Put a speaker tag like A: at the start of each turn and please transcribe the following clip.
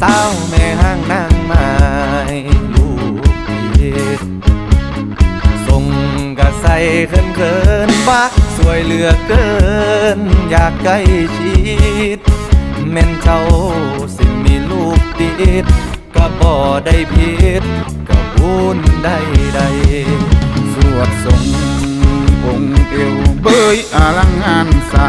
A: สาแม่ห้างนางไม้ลูกพี่ส่งกะใส่เขินเขินๆบักสวยเหลือเกิน อยากใกล้ชิดแม่นเจ้าสิมีลูกติดก็บ่ได้ผิดก็บุญได้ใด
B: สวดทรงองค์เอวเบยอลังงานสา